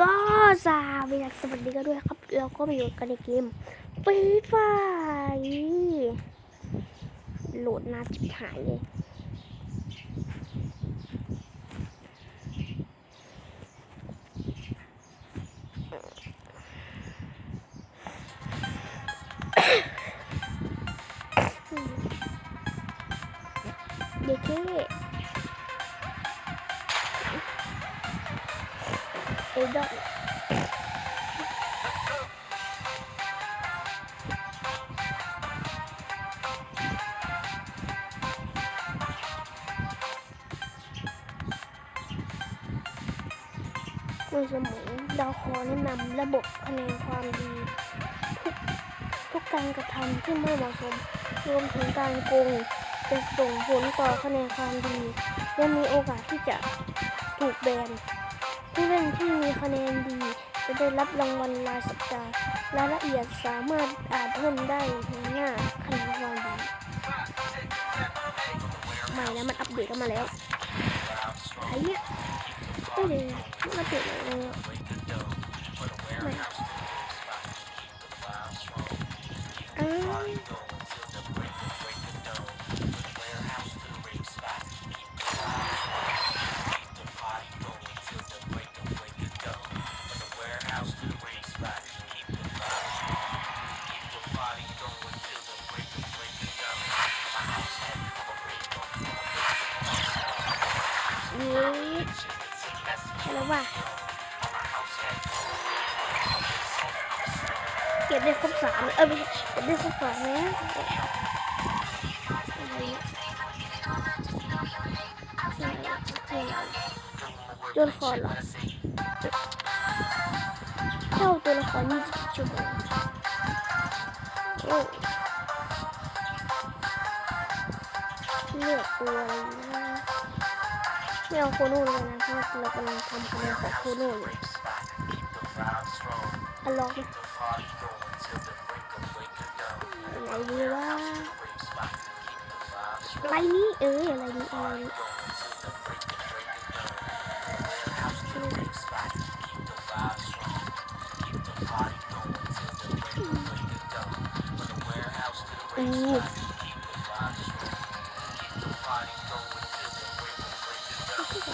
ก็สวัสดีสวัสดีกันด้วยครับ เราก็มาอยู่กันในเกมฟรีไฟโหลดนานชิบหายเลยเด็กเท่ เอ็ดอนคุณสมองเราขอแนะนำระบบคะแนนความดี ทุกทุกการกระทำที่ไม่เหมาะสม รวมถึงการโกงจะส่งผลต่อคะแนนความดี และมีโอกาสที่จะถูกแบน ผู้เล่นที่มีคะแนนดี จะได้รับรางวัลรายสัปดาห์รายละเอียดสามารถอ่านเพิ่มได้ในหน้าคะแนนวามดีใหม่แล้วมันอัปเดตกันมาแล้วไอ้เนี่ยเอ้ยมันอัปเดตอะไรเนี่ยไม่อ้า ก็บได้ครบสามเออไม่ใช่เก็บได้ครบส องแล้วอะไรเนี่ยตัวละครเหรอเข้าตัวละครยี่สิบชั่วโมงโอ้เลือกตัวอะไรนะไ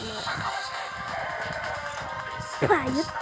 ม่เอาโคโน่เลยนะเพราะว่า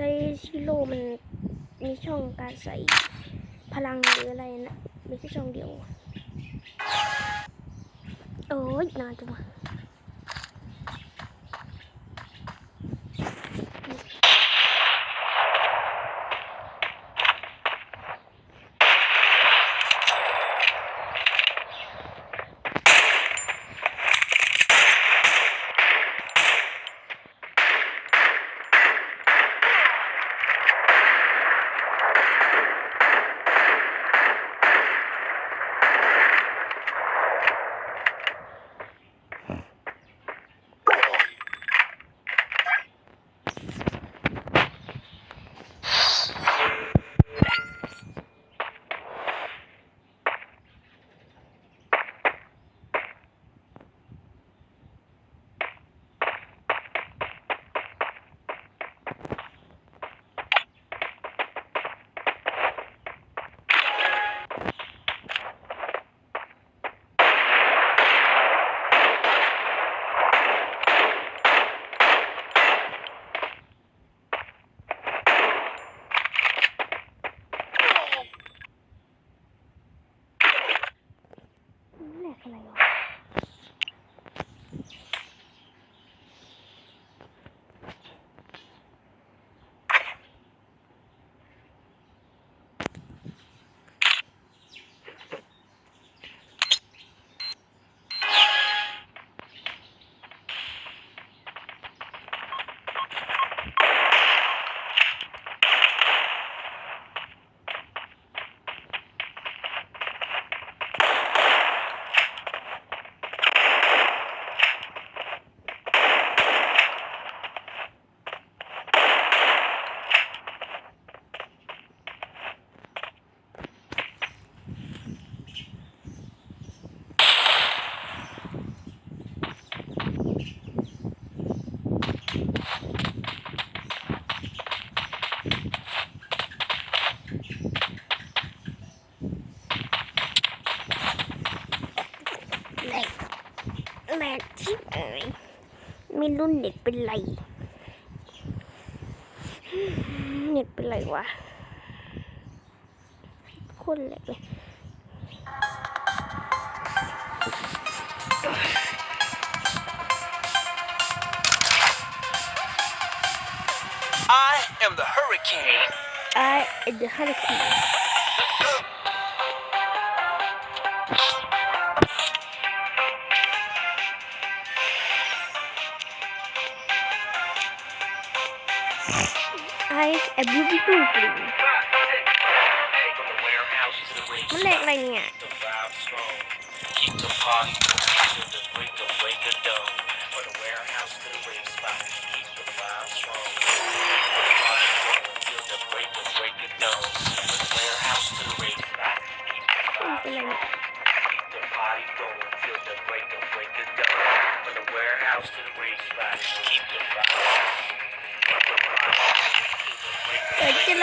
ใช้ชิโร่มันมีช่องการใส่พลังหรืออะไรนะไม่ใช่ช่องเดียว โอ้ยนานจังวะ แหลกชิบหายไม่รุ่นเน็ตเป็นไร เน็ตเป็นไรวะโคนแหลกเลย I am the hurricane. I am the hurricane I am beautiful มันแหลกอะไรเนี่ย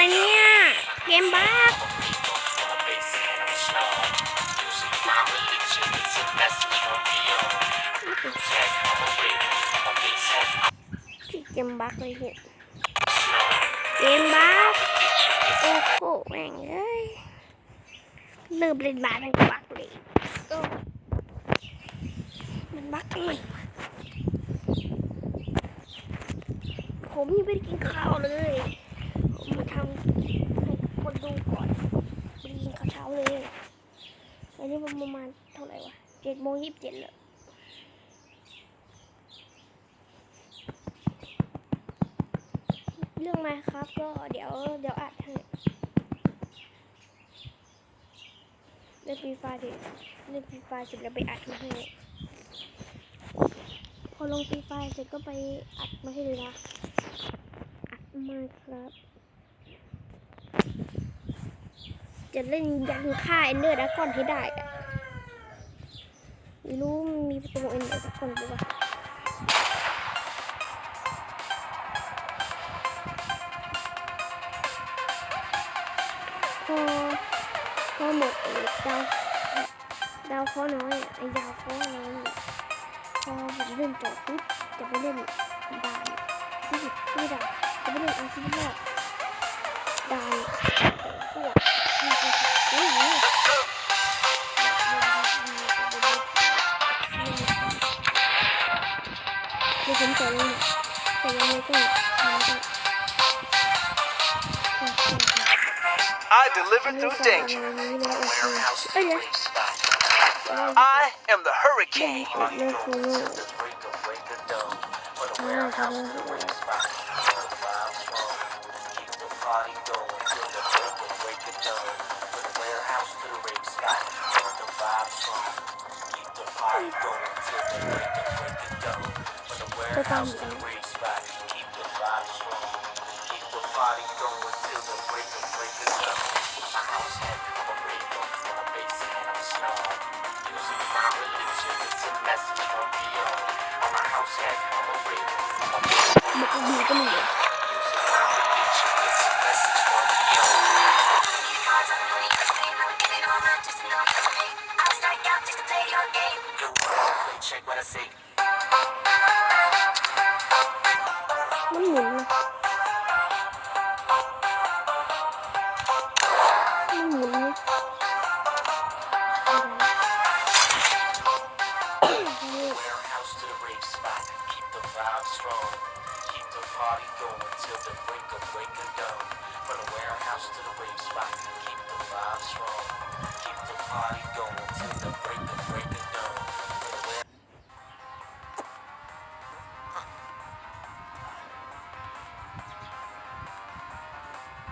เกิดจะอะไรเนี่ย เกมบ้าที่เกมบักเลยเนี่ยเกมบักโอ้โหแม่งเอ้ยเริ่มเล่นมาทั้งบักเลยมันบักทำไมผมยังไม่ได้กินข้าวเลย ผมมาทำให้คน ดูก่อนไม่ได้กินข้าเช้าเลยอันนี้ประมาณเท่าไหร่วะเจ็ดโมงยี่สิบเจ็ดเลยเรื่องมครับก็เดี๋ยวเดี๋ยวอัดให้เล่นฟรีไฟเสร็จเล่นฟรีไฟเสร็จแล้วไปอัดมาให้พอลงฟรีไฟเสร็จก็ไปอัดมาให้เลยนะอัดมาครับ จะเล่นยันฆ่าเอนเดอร์ดากอนให้ได้อะไม่รู้มันมีประตูเอนเดอร์ดากอนหรือเปล่าพอพอหมดดาวดาวข้อน้อยอะไอ้ดาวข้อน้อยพอผมเล่นต่อปุ๊บจะไปเล่นดานที่สิบที่ดานจะไปเล่นอาชีพแรกดานพวกที่จะโอ้โห เดี๋ยวผมจะลงแต่ยังไม่ต้องทำก็ I deliver through danger. เอ้ย Rave spot. I am the hurricane. Dawn. The warehouse to the spot. Keep the vibe strong. Keep the party going till the break of break of dawn. For the warehouse to the spot. Keep the vibe strong. Keep the party going till the break of break of dawn. My house head, I'm a rave on a bass and I'm snow. Using my religion, it's a message from beyond. On my house head, I'm a rave on a bass check what I say.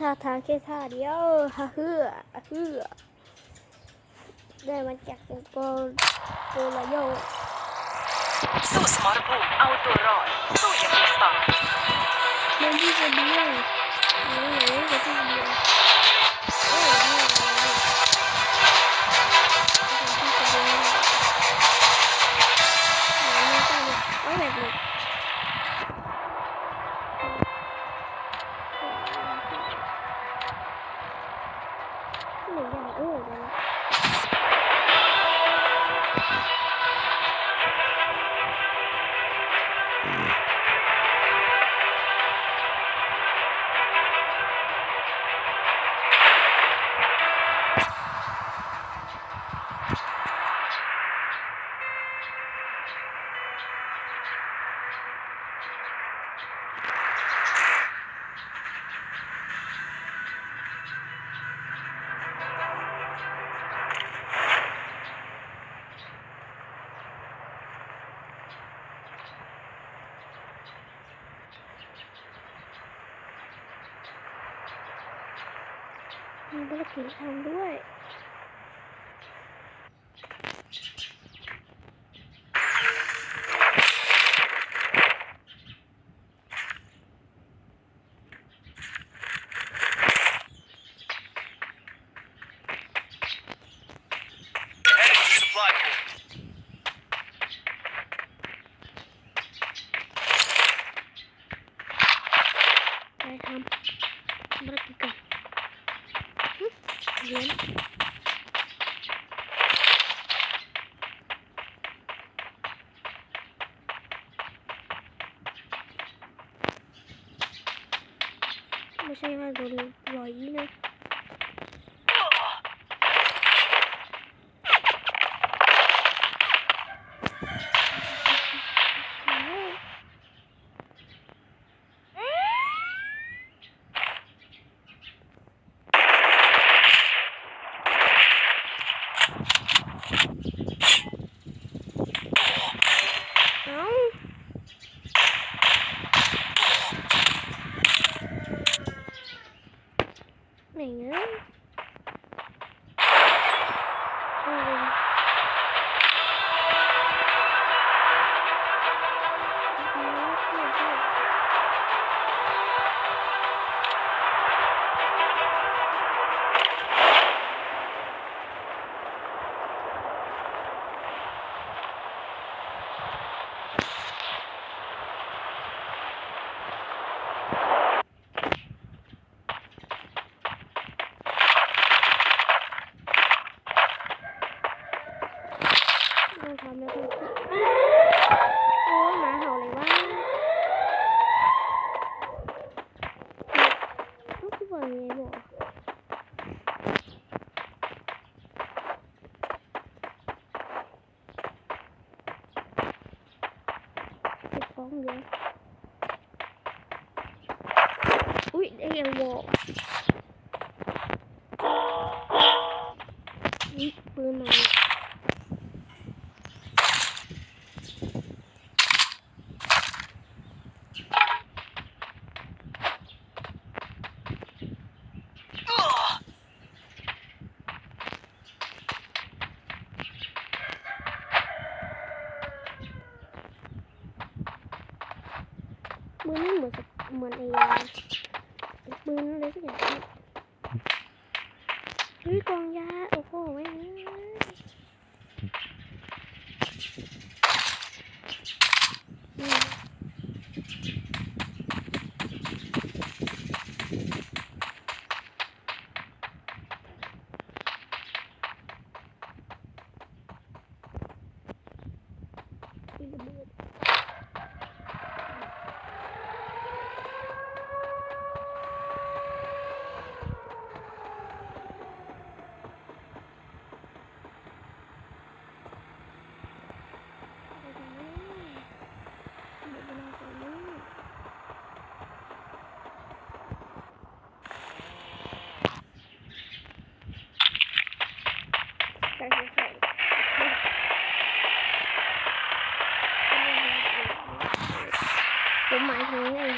ท่าทางแค่ท่าเดียวฮะเฮืออะเฮือได้มาจากโกโกลาโยสู้สมรภูมิเอาตัวรอดสู้อย่างมีสตล์เรื่องที่จะดี หนึ่งอย่า งเออเลยมีธุรกิจทำด้วย headed to supply point. ไปทำธุรกิจกันหึเหรียญ ไม่ใช่ว่าโด เรียนวอลนี่ปืนมาเหมือนไม่เหมือนเหมือนไอ้ อ้ปืนอะไรสักอย่างเนี่ยเฮ้ยกองยาโอ้โหแม่งเอ้ยอืมอีระเบิด ไปกันเลยเดี๋ยวเวลาก่อนเลยไปกันเถอะ ผมหมาย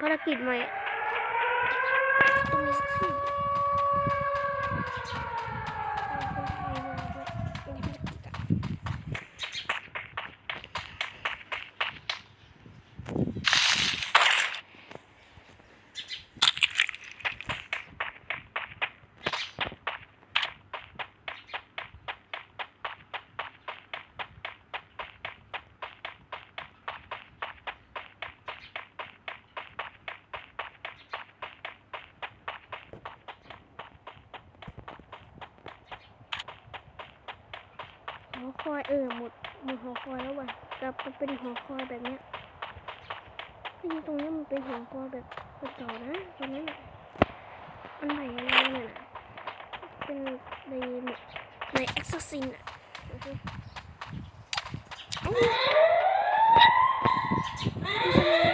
ภารกิจใหม่ต้องมีสักที่ หอคอยเออหมดหมดหอคอยแล้วว่ะกลับมาเป็นหอคอยแบบเนี้ยจริงตรงเนี้ยมันเป็นหอคอยแบบเก่านะตอนนั้นอันใหม่อะไรเนี่ยนะเป็นในในแอคซินอะอือฮึเอ้าดูสินอั